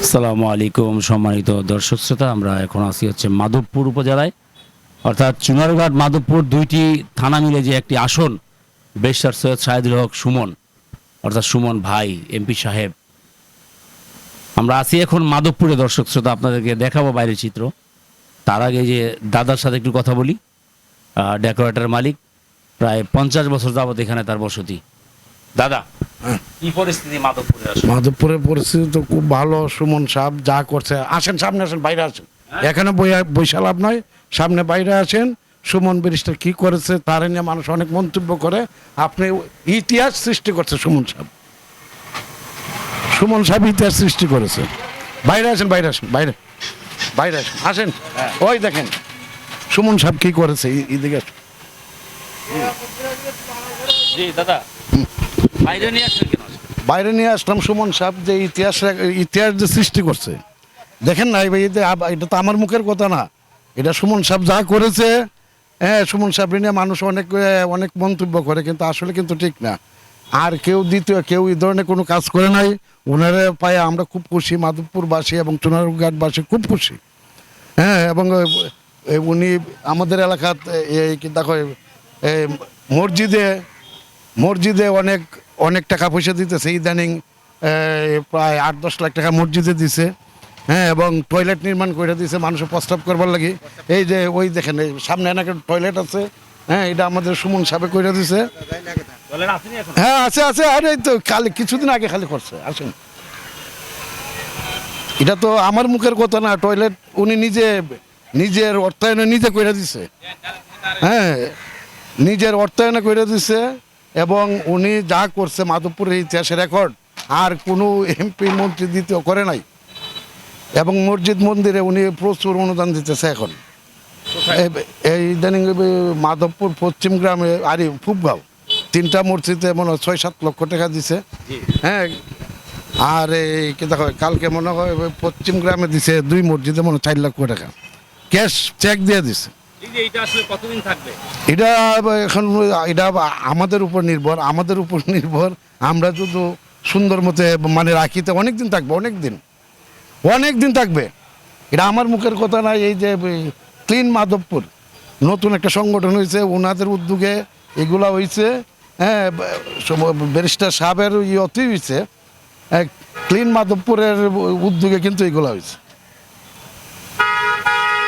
আসসালামু আলাইকুম সম্মানিত দর্শক শ্রোতা, আমরা এখন আছি হচ্ছে মাধবপুর উপজেলায়। অর্থাৎ চুনারঘাট মাধবপুর দুইটি থানা মিলে যে একটি আসন বেশার সৈয়দ শাহিদুল হক সুমন, অর্থাৎ সুমন ভাই, এমপি সাহেব। আমরা আছি এখন মাধবপুরে দর্শক শ্রোতা, আপনাদেরকে দেখাবো বাইরের চিত্র। তার আগে যে দাদার সাথে একটু কথা বলি। ডেকোরেটর মালিক, প্রায় পঞ্চাশ বছর যাবত এখানে তার বসতি। দাদা কি পরিস্থিতি মাধবপুরে মাধবপুরের পরিস্থিতি তো খুব ভালো সুমন সাহেব যা করছে। আসেন সামনে আসেন বাইরে আসেন। এখানে বইয়া বৈশা লাভ নয় সামনে বাইরে আসেন। সুমন ব্যারিস্টার কি করেছে তার নিয়ে মানুষ অনেক মন্তব্য করে। আপনি ইতিহাস সৃষ্টি করছে সুমন সাহেব। সুমন সাহেব ইতিহাস সৃষ্টি করেছে। বাইরে আসেন বাইরে আসেন বাইরে। বাইরে আসেন আসেন। ওই দেখেন সুমন সাহেব কি করেছে? আসুন। জি দাদা। বাইরে নিয়ে আসলাম সুমন সাহেব যে ইতিহাস ইতিহাস যে সৃষ্টি করছে। দেখেন না এই যে এটা তো আমার মুখের কথা না। এটা সুমন সাহেব যা করেছে হ্যাঁ সুমন সাহেব নিয়ে মানুষ অনেক অনেক মন্তব্য করে কিন্তু আসলে কিন্তু ঠিক না। আর কেউ দ্বিতীয় কেউ এই ধরনের কোনো কাজ করে নাই। ওনারা পায়ে আমরা খুব খুশি মাধবপুরবাসী এবং চুনারঘাটবাসী খুব খুশি। হ্যাঁ এবং উনি আমাদের এলাকাত এই দেখো এ, মসজিদে মসজিদে অনেক অনেক টাকা পয়সা দিতেছে ইদানিং প্রায় আট দশ লাখ টাকা মসজিদে দিছে হ্যাঁ এবং টয়লেট নির্মাণ করে দিছে মানুষের প্রস্তাব করবার লাগি। এই যে ওই দেখেন সামনে একটা টয়লেট আছে হ্যাঁ এটা আমাদের সুমন সাহেব করে দিছে। হ্যাঁ আছে আছে আরে এই তো খালি কিছুদিন আগে খালি করছে আসেন। এটা তো আমার মুখের কথা না টয়লেট উনি নিজে নিজের অর্থায়নে নিজে করে দিছে। হ্যাঁ নিজের অর্থায়নে করে দিছে। এবং উনি যা করছে মাধবপুরের ইতিহাসের রেকর্ড আর কোনো এমপি মন্ত্রী দ্বিতীয় করে নাই। এবং মসজিদ মন্দিরে উনি প্রচুর অনুদান দিতেছে এখন। এই- ইদানিং মাধবপুর পশ্চিম গ্রামে আরে ফুবগাঁও তিনটা মসজিদে মনে হয় ছয় সাত লক্ষ টাকা দিছে। হ্যাঁ আর এই কি দেখো কালকে মনে হয় পশ্চিম গ্রামে দিছে দুই মসজিদে মনে হয় চার লক্ষ টাকা। ক্যাশ চেক দিয়ে দিছে। এটা এখন, এটা আমাদের উপর নির্ভর, আমাদের উপর নির্ভর। আমরা যদি সুন্দর মতে মানে রাখিতে অনেক দিন থাকবে অনেক দিন অনেক দিন থাকবে। এটা আমার মুখের কথা না, এই যে ক্লিন মাধবপুর। নতুন একটা সংগঠন হয়েছে, ওনাদের উদ্যোগে এগুলা হয়েছে হ্যাঁ ব্যারিস্টার সাহেবের ইয়তেই হয়েছে ক্লিন মাধবপুরের উদ্যোগে কিন্তু এগুলো হয়েছে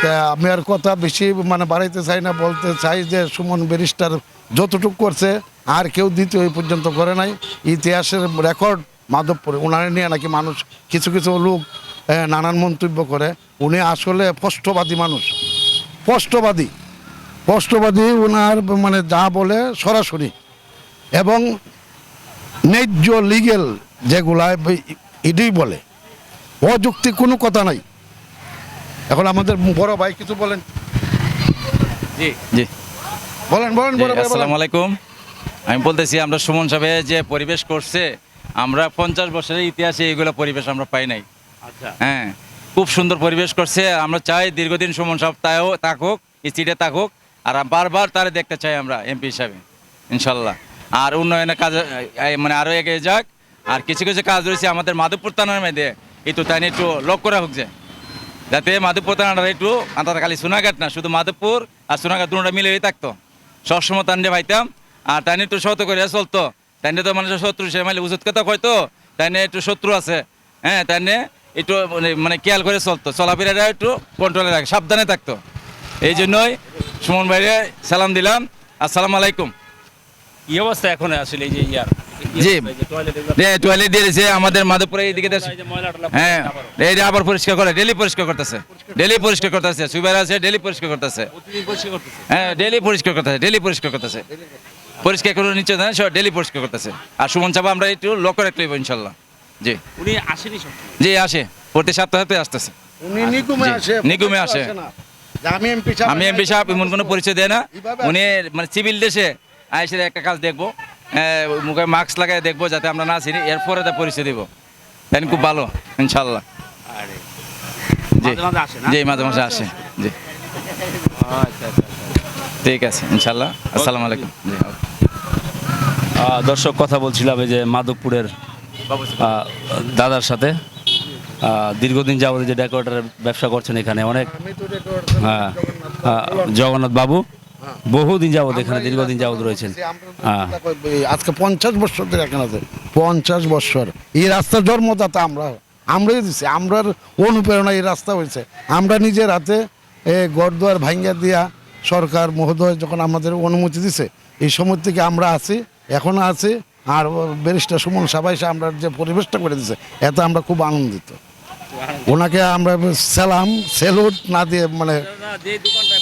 তা আমি আর কথা বেশি মানে বাড়াইতে চাই না, বলতে চাই যে সুমন ব্যারিস্টার যতটুকু করছে, আর কেউ দ্বিতীয় এই পর্যন্ত করে নাই। ইতিহাসের রেকর্ড মাধবপুরে ওনারে নিয়ে নাকি মানুষ কিছু কিছু লোক নানান মন্তব্য করে। উনি আসলে স্পষ্টবাদী মানুষ। স্পষ্টবাদী স্পষ্টবাদী ওনার মানে যা বলে সরাসরি। এবং ন্যায্য লিগেল যেগুলা, ইডি বলে। অযৌক্তিক কোনো কথা নাই। এখন আমাদের বড় ভাই কিছু বলেন। জি। জি। বলেন বলেন বড় ভাই আসসালামু আলাইকুম। আমি বলতেছি আমরা সুমন সাহেব যে পরিবেশ করছে আমরা পঞ্চাশ বছরের ইতিহাসে এইগুলো পরিবেশ আমরা পাই নাই। আচ্ছা। হ্যাঁ খুব সুন্দর পরিবেশ করছে আমরা চাই দীর্ঘদিন সুমন সাহেব তাও থাকুক এই সিটে থাকুক আর বারবার তারে দেখতে চাই আমরা এমপি হিসাবে ইনশাল্লাহ। আর উন্নয়নের কাজ মানে আরও এগিয়ে যাক। আর কিছু কিছু কাজ রয়েছে আমাদের মাধবপুর থানার মধ্যে একটু তাই নিয়ে একটু লক্ষ্য রাখুক যে। যাতে মাধবপুর থানাটা একটু আন্তার খালি সোনাঘাট না, শুধু মাধবপুর আর সোনাঘাট দুটা মিলেই থাকতো। সবসময় তান্ডে ভাইতাম, আর তাই একটু শত করে চলতো। তাই তো মানুষের শত্রু, সে মানে উচিত কথা কয়তো তাই একটু শত্রু আছে। হ্যাঁ তাই একটু মানে- মানে খেয়াল করে চলতো। চলাফেরাটা একটু কন্ট্রোলে রাখে, সাবধানে থাকতো। এই জন্যই সুমন ভাইরে সালাম দিলাম। আসসালামু আলাইকুম। কি অবস্থা এখন আসলে এই যে ইয়ার? জি। টয়লেট দিয়ে দিয়েছে আমাদের মাধবপুরে এইদিকে হ্যাঁ এই আবার পরিষ্কার করে ডেলি পরিষ্কার করতেছে। ডেলি পরিষ্কার করতেছে সুইবার আছে ডেলি পরিষ্কার করতেছে। হ্যাঁ ডেলি পরিষ্কার করতেছে ডেলি পরিষ্কার করতেছে। পরিষ্কার করে নিচ্ছে না সব ডেলি পরিষ্কার করতেছে। আর সুমন চাপা আমরা একটু লক্ষ্য রাখতে হবে ইনশাল্লাহ। জি। উনি আসেনি জি আসে। প্রতি সপ্তাহে আসতেছে। উনি নিগুমে আসে নিগুমে আসে। আমি এমপি সাহেব আমি এমপি সাহেব এমন কোনো পরিচয় দেয় না। উনি মানে সিভিল দেশে আইসে একটা কাজ দেখব। মুখে মাস্ক লাগাই দেখব যাতে আমরা না চিনি। এরপরে তা পরিচয় দিব। তাই খুব ভালো ইনশাল্লাহ জি। মাঝে মাঝে আসে জি মাঝে মাঝে আসে। জি। ঠিক আছে ইনশাল্লাহ আসসালামু আলাইকুম। জি দর্শক কথা বলছিলাম এই যে মাধবপুরের দাদার সাথে। দীর্ঘদিন যাবত যে ডেকোরেটরের ব্যবসা করছেন এখানে অনেক হ্যাঁ জগন্নাথ বাবু। বহুদিন যাবত এখানে দীর্ঘদিন যাবত রয়েছেন। হ্যাঁ। আজকে পঞ্চাশ বছর ধরে এখানে আছে পঞ্চাশ বছর। এই রাস্তার জন্মদাতা আমরা আমরাই দিছি আমরার অনুপ্রেরণা এই রাস্তা হয়েছে। আমরা নিজের হাতে এ গড়দুয়ার ভাঙ্গা দিয়া সরকার মহোদয় যখন আমাদের অনুমতি দিছে এই সময় থেকে আমরা আছি এখনও আছি আর ব্যারিস্টার সুমন সাবাই আমরা যে পরিবেশটা করে দিছে এতে আমরা খুব আনন্দিত। ওনাকে আমরা সালাম সেলুট না দিয়ে মানে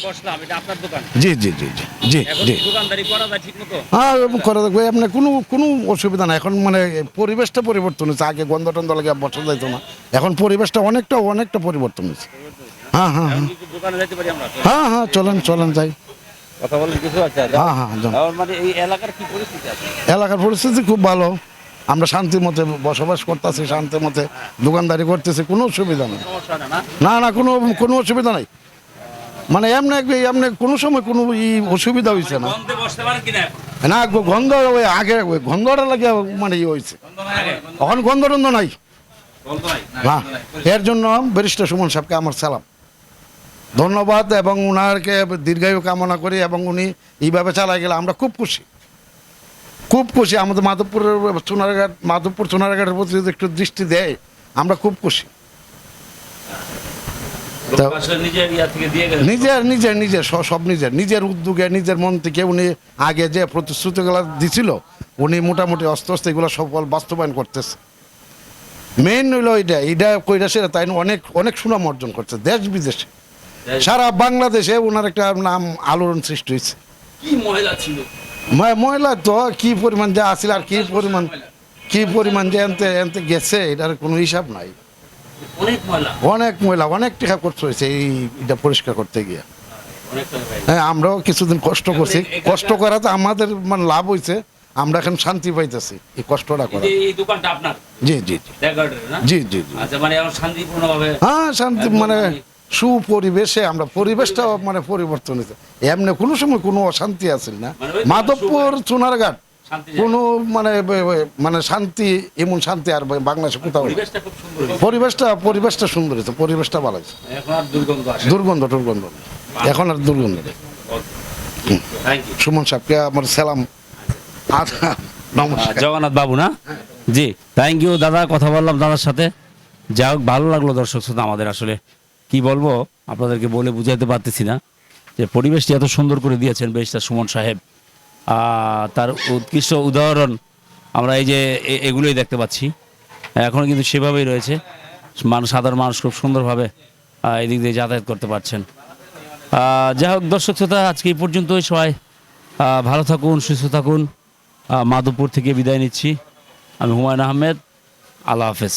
বসলাম এটা আপনার দোকান? জি জি জি জি জি জি। দোকানদারি করা যায় ঠিক হ্যাঁ করে কোনো কোনো অসুবিধা এখন মানে পরিবেশটা পরিবর্তন হয়েছে। আগে গন্ধ টন্ধ লাগে বসা যাইতো না। এখন পরিবেশটা অনেকটা অনেকটা পরিবর্তন হয়েছে। হ্যাঁ হ্যাঁ হ্যাঁ। দোকানে যেতে পারি আমরা? হ্যাঁ হ্যাঁ চলেন চলেন যাই। কথা বলেন কিছু আছে? হ্যাঁ হ্যাঁ মানে এই এলাকার কি পরিস্থিতি আছে? এলাকার পরিস্থিতি খুব ভালো। আমরা শান্তির মতে বসবাস করতেছি শান্তির মতে দোকানদারি করতেছি কোনো অসুবিধা নেই। না না কোনো কোনো অসুবিধা নাই। মানে এমনি এমনি কোনো সময় কোনো ই অসুবিধা হয়েছে না। কিনা? এখন? না গন্ধ ওই আগে গন্ধটা লাগে মানে ই হয়েছে এখন গন্ধ টন্ধ নাই? না এর জন্য ব্যারিস্টার সুমন সাহেবকে আমার সালাম। ধন্যবাদ এবং ওনারকে দীর্ঘায়ু কামনা করি এবং উনি এইভাবে চালাই গেলে আমরা খুব খুশি। খুব খুশি। আমাদের মাধবপুরের সোনারঘাট মাধবপুর সোনারঘাটের প্রতি যদি একটু দৃষ্টি দেয় আমরা খুব খুশি। তো- নিজের নিজের নিজের সব নিজের। নিজের উদ্যোগে নিজের মন থেকে উনি আগে যে প্রতিশ্রুতিগুলো দিছিল উনি মোটামুটি অস্তে আস্তে এগুলো সফল বাস্তবায়ন করতেছে। মেইন হইল এটা এটা কইরা সেটা তাই অনেক অনেক সুনাম অর্জন করছে দেশ বিদেশে। সারা বাংলাদেশে ওনার একটা নাম আলোড়ন সৃষ্টি হয়েছে কি মহিলা ছিল? মহিলা তো কি পরিমাণ যা আছিল আর কি পরিমাণ কি পরিমাণ যে এনতে এনতে গেছে এটার কোনো হিসাব নাই। অনেক মহিলা অনেক টাকা করতে হয়েছে এই এটা পরিষ্কার করতে গিয়ে। হ্যাঁ আমরাও কিছুদিন কষ্ট করছি। কষ্ট করাতে আমাদের মানে লাভ হয়েছে। আমরা এখন শান্তি পাইতেছি এই কষ্টটা করা যে এই দোকানটা আপনার? জি জি জি। জি জি জি। আচ্ছা মানে হ্যাঁ শান্তি মানে সুপরিবেশে আমরা পরিবেশটা মানে পরিবর্তন হয়েছে। এমনি কোনো সময় কোনো অশান্তি আছে না। মানে মাধবপুর সোনারঘাট শান্তি কোনো মানে মানে শান্তি এমন শান্তি আর বাংলাদেশে কোথাও নেই। পরিবেশটা পরিবেশটা পরিবেশটা সুন্দর হয়েছে পরিবেশটা ভালো হয়েছে। দুর্গন্ধ দুর্গন্ধ দুর্গন্ধ। এখন আর দুর্গন্ধ নেই। সুমন সাহেবকে আমার সালাম। আচ্ছা নমস্কার। জগন্নাথ বাবু না? জি থ্যাংক ইউ দাদা কথা বললাম দাদার সাথে। যা হোক ভালো লাগল দর্শক শ্রোতা আমাদের আসলে। কি বলব আপনাদেরকে বলে বুঝাতে পারতেছি না যে পরিবেশটি এত সুন্দর করে দিয়েছেন বেশটা সুমন সাহেব। তার উৎকৃষ্ট উদাহরণ আমরা এই যে এগুলোই দেখতে পাচ্ছি। এখন কিন্তু সেভাবেই রয়েছে। মানুষ, সাধারণ মানুষ খুব সুন্দরভাবে এদিক দিয়ে যাতায়াত করতে পারছেন। যাই হোক, দর্শক শ্রোতা, আজকে এই পর্যন্তই সবাই। ভালো থাকুন, সুস্থ থাকুন। মাধবপুর থেকে বিদায় নিচ্ছি। আমি হুমায়ুন আহমেদ। আল্লাহ হাফেজ।